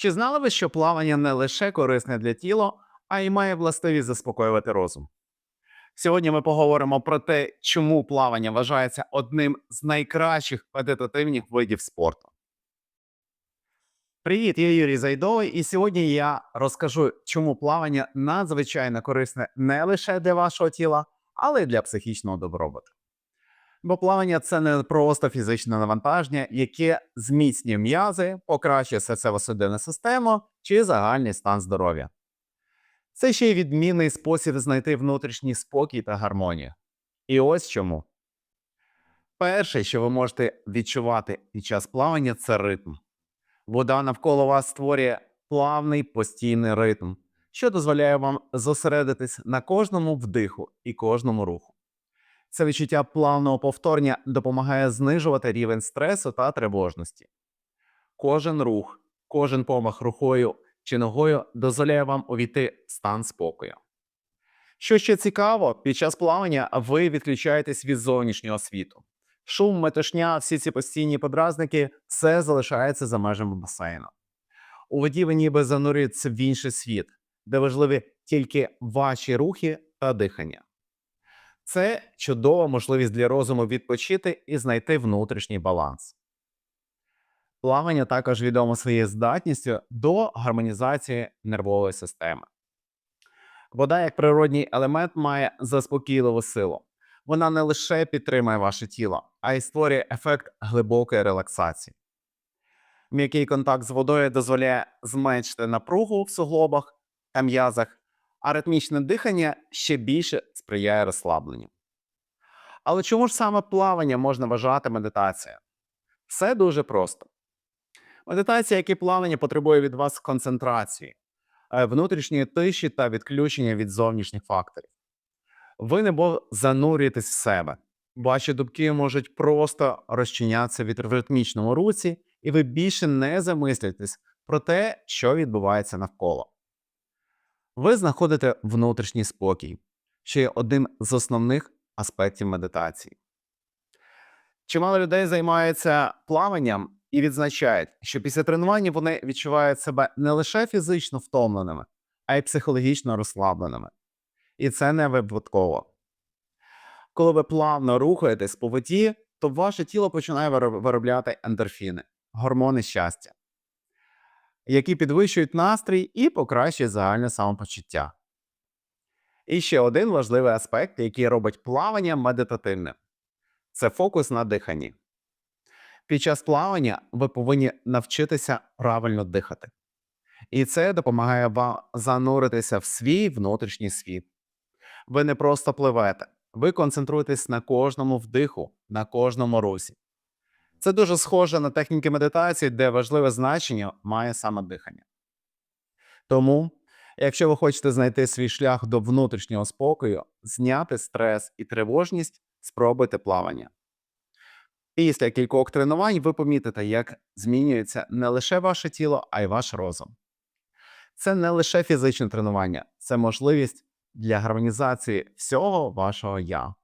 Чи знали ви, що плавання не лише корисне для тіла, а й має властивість заспокоювати розум? Сьогодні ми поговоримо про те, чому плавання вважається одним з найкращих медитативних видів спорту. Привіт, я Юрій Зайдовий, і сьогодні я розкажу, чому плавання надзвичайно корисне не лише для вашого тіла, але й для психічного добробуту. Бо плавання це не просто фізичне навантаження, яке зміцнює м'язи, покращує серцево-судинну систему чи загальний стан здоров'я. Це ще й відмінний спосіб знайти внутрішній спокій та гармонію. І ось чому. Перше, що ви можете відчувати під час плавання, це ритм. Вода навколо вас створює плавний постійний ритм, що дозволяє вам зосередитись на кожному вдиху і кожному руху. Це відчуття плавного повторення допомагає знижувати рівень стресу та тривожності. Кожен рух, кожен помах рукою чи ногою дозволяє вам увійти в стан спокою. Що ще цікаво, під час плавання ви відключаєтесь від зовнішнього світу. Шум, метушня, всі ці постійні подразники все залишається за межами басейну. У воді ви ніби занурюєтеся в інший світ, де важливі тільки ваші рухи та дихання. Це чудова можливість для розуму відпочити і знайти внутрішній баланс. Плавання також відомо своєю здатністю до гармонізації нервової системи. Вода, як природній елемент, має заспокійливу силу. Вона не лише підтримує ваше тіло, а й створює ефект глибокої релаксації. М'який контакт з водою дозволяє зменшити напругу в суглобах та м'язах, а ритмічне дихання ще більше сприяє розслабленню. Але чому ж саме плавання можна вважати медитацією? Все дуже просто. Медитація, як і плавання, потребує від вас концентрації, е, внутрішньої тиші та відключення від зовнішніх факторів. Ви небо занурюєтесь в себе. Ваші дубки можуть просто розчинятися від ритмічному руці, і ви більше не замислюєтесь про те, що відбувається навколо. Ви знаходите внутрішній спокій, що є одним з основних аспектів медитації. Чимало людей займаються плаванням і відзначають, що після тренування вони відчувають себе не лише фізично втомленими, а й психологічно розслабленими. І це не випадково. Коли ви плавно рухаєтесь по воді, то ваше тіло починає виробляти ендорфіни, гормони щастя, які підвищують настрій і покращують загальне самопочуття. І ще один важливий аспект, який робить плавання медитативним це фокус на диханні. Під час плавання ви повинні навчитися правильно дихати. І це допомагає вам зануритися в свій внутрішній світ. Ви не просто пливете, ви концентруєтесь на кожному вдиху, на кожному русі. Це дуже схоже на техніки медитації, де важливе значення має саме дихання. Тому, якщо ви хочете знайти свій шлях до внутрішнього спокою, зняти стрес і тривожність, спробуйте плавання. Після кількох тренувань ви помітите, як змінюється не лише ваше тіло, а й ваш розум. Це не лише фізичне тренування, це можливість для гармонізації всього вашого я.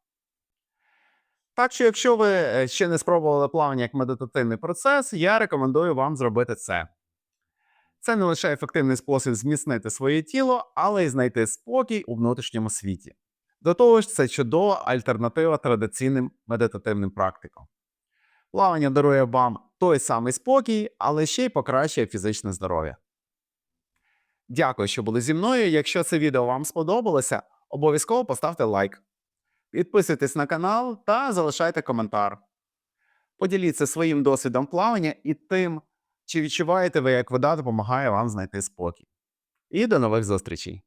Так що, якщо ви е, ще не спробували плавання як медитативний процес, я рекомендую вам зробити це. Це не лише ефективний спосіб зміцнити своє тіло, але й знайти спокій у внутрішньому світі. До того ж, це чудова альтернатива традиційним медитативним практикам. Плавання дарує вам той самий спокій, але ще й покращує фізичне здоров'я. Дякую, що були зі мною. Якщо це відео вам сподобалося, обов'язково поставте лайк. Підписуйтесь на канал та залишайте коментар. Поділіться своїм досвідом плавання і тим, чи відчуваєте ви, як вода допомагає вам знайти спокій. І до нових зустрічей!